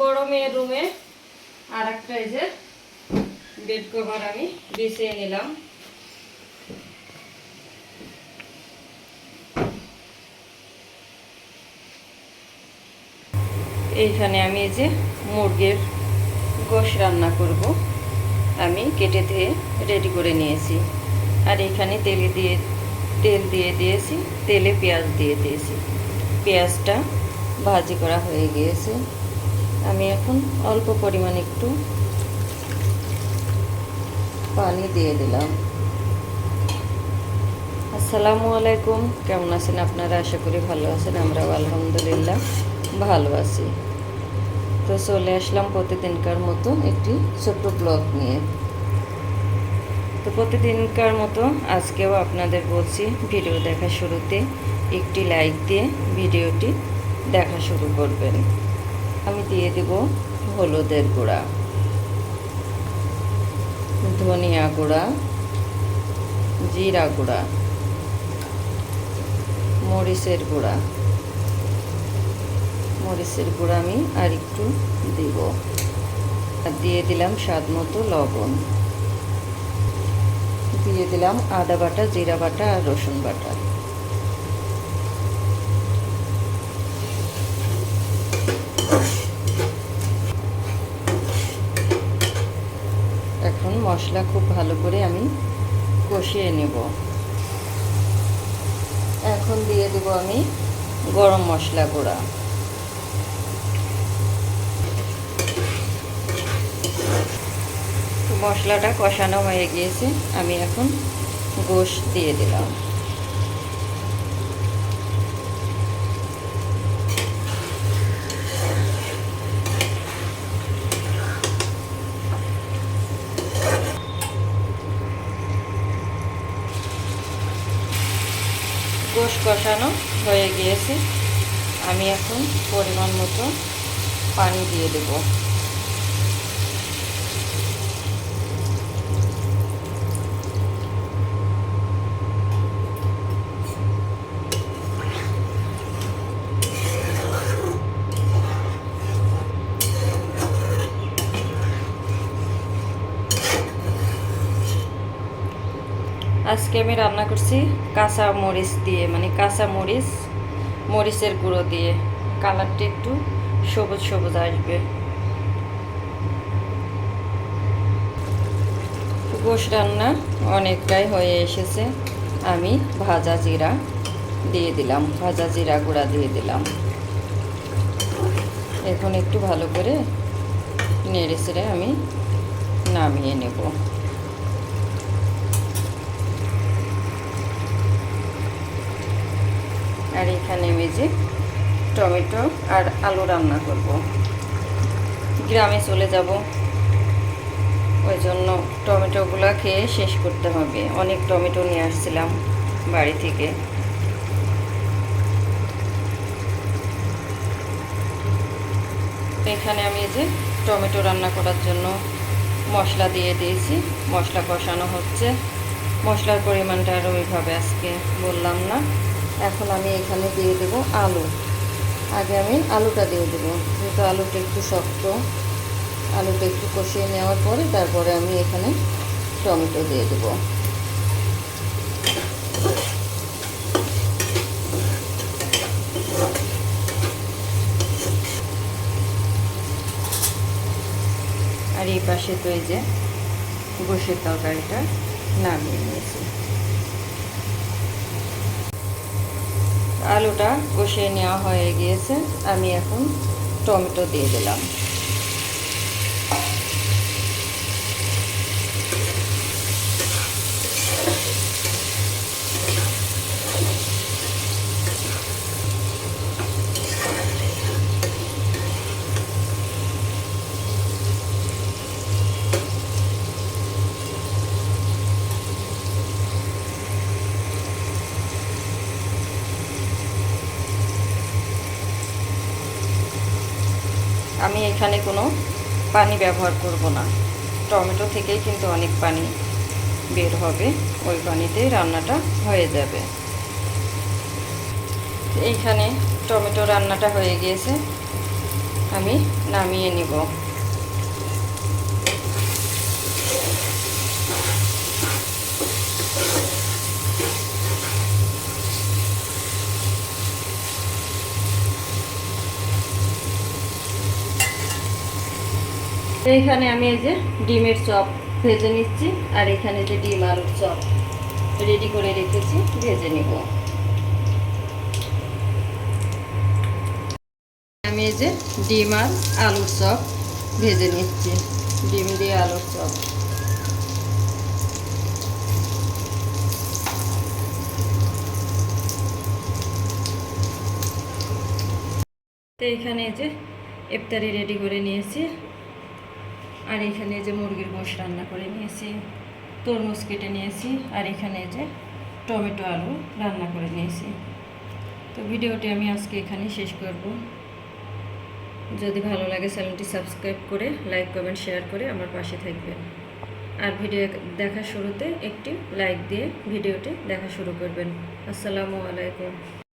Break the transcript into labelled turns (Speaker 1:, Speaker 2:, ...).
Speaker 1: বড় মেয়ের রুমে আর একটা এই যে বেড কভার আমি বিছিয়ে নিলাম। এইখানে আমি এই যে মুরগির গোশ রান্না করব। আমি কেটে দিয়ে রেডি করে নিয়েছি। আর এখানে তেলে দিয়ে, তেল দিয়ে দিয়েছি, তেলে পেঁয়াজ দিয়ে দিয়েছি। পেঁয়াজটা ভাজি করা হয়ে গিয়েছে। আমি এখন অল্প পরিমাণ একটু পানি দিয়ে দিলাম। আসসালামু আলাইকুম। কেমন আছেন আপনারা? আশা করি ভালো আছেন, আমরাও আলহামদুলিল্লাহ ভালো আছি। তো চলে আসলাম প্রতিদিনকার মতো একটি ছোট্ট ব্লগ নিয়ে। তো প্রতিদিনকার মতো আজকেও আপনাদের বলছি, ভিডিও দেখা শুরুতে একটি লাইক দিয়ে ভিডিওটি দেখা শুরু করবেন। আমি দিয়ে দেব হলুদের গুঁড়া, ধনিয়া গুঁড়া, জিরা গুঁড়া, মরিচের গুঁড়া। মরিচের গুঁড়া আমি আর একটু দিব। আর দিয়ে দিলাম স্বাদ মতো লবণ। দিয়ে দিলাম আদা বাটা, জিরা বাটা আর রসুন বাটা এখন মশলা খুব ভালো করে আমি কষিয়ে নেব। এখন দিয়ে দেব আমি গরম মশলা গুঁড়া। মশলাটা কষানো হয়ে গিয়েছে, আমি এখন গোশ দিয়ে দিলাম। গোশ কষানো হয়ে গিয়েছে। আমি এখন পরিমাণ মতো পানি দিয়ে দেবো। আজকে আমি রান্না করছি কাঁচা মরিচ দিয়ে মানে কাঁচা মরিচ, মরিচের গুঁড়ো দিয়ে। কালারটা একটু সবুজ সবুজ আসবে। গোশ রান্না অনেকটাই হয়ে এসেছে। আমি ভাজা জিরা দিয়ে দিলাম, ভাজা জিরা গুঁড়া দিয়ে দিলাম। এখন একটু ভালো করে নেড়ে আমি নামিয়ে নেব আর যে টমেটো আর আলু রান্না করব। গ্রামে চলে যাব। ওই জন্য টমেটোগুলো খেয়ে শেষ করতে হবে। অনেক টমেটো নিয়ে আসছিলাম বাড়ি থেকে। এখানে আমি যে টমেটো রান্না করার জন্য মশলা দিয়ে দিয়েছি। মশলা কষানো হচ্ছে। মশলার পরিমাণটা আর ওইভাবে আজকে বললাম না। এখন আমি এখানে দিয়ে দেব আলু। আগে আমি আলুটা দিয়ে দেবো, যেহেতু আলুটা একটু শক্ত। আলুটা একটু কষিয়ে নেওয়ার পরে তারপরে আমি এখানে টমেটো দিয়ে দেব। আর এই পাশে তো এই যে গোষের তরকারিটা নামিয়ে নিয়েছি। আলুটা কষিয়ে নেওয়া হয়ে গিয়েছে। আমি এখন টমেটো দিয়ে দিলাম। আমি এখানে কোনো পানি ব্যবহার করব না। টমেটো থেকেই কিন্তু অনেক পানি বের হবে। ওই পানিতেই রান্নাটা হয়ে যাবে। এইখানে টমেটো রান্নাটা হয়ে গিয়েছে। আমি নামিয়ে নিব। এইখানে আমি এই যে ডিমের চপ ভেজে নিচ্ছি, আর এখানে যে ডিম আলুর চপ রেডি করে রেখেছি, ভেজে নিব। আমি এই যে ডিম আর আলুর চপ ভেজে নিচ্ছি, ডিম দিয়ে আলুর চপ। তো এখানে এই যে ইফতারি রেডি করে নিয়েছি। আর এখানে যে মুরগির গোশ রান্না করে নিয়েছি, তরমুজ কেটে নিয়েছি, আর এখানে যে টমেটো আলু রান্না করে নিয়েছি। তো ভিডিওটি আমি আজকে এখানেই শেষ করব। যদি ভালো লাগে চ্যানেলটি সাবস্ক্রাইব করে, লাইক, কমেন্ট, শেয়ার করে আমার পাশে থাকবেন। আর ভিডিও দেখা শুরুতে একটি লাইক দিয়ে ভিডিওটি দেখা শুরু করবেন। আসসালামু আলাইকুম।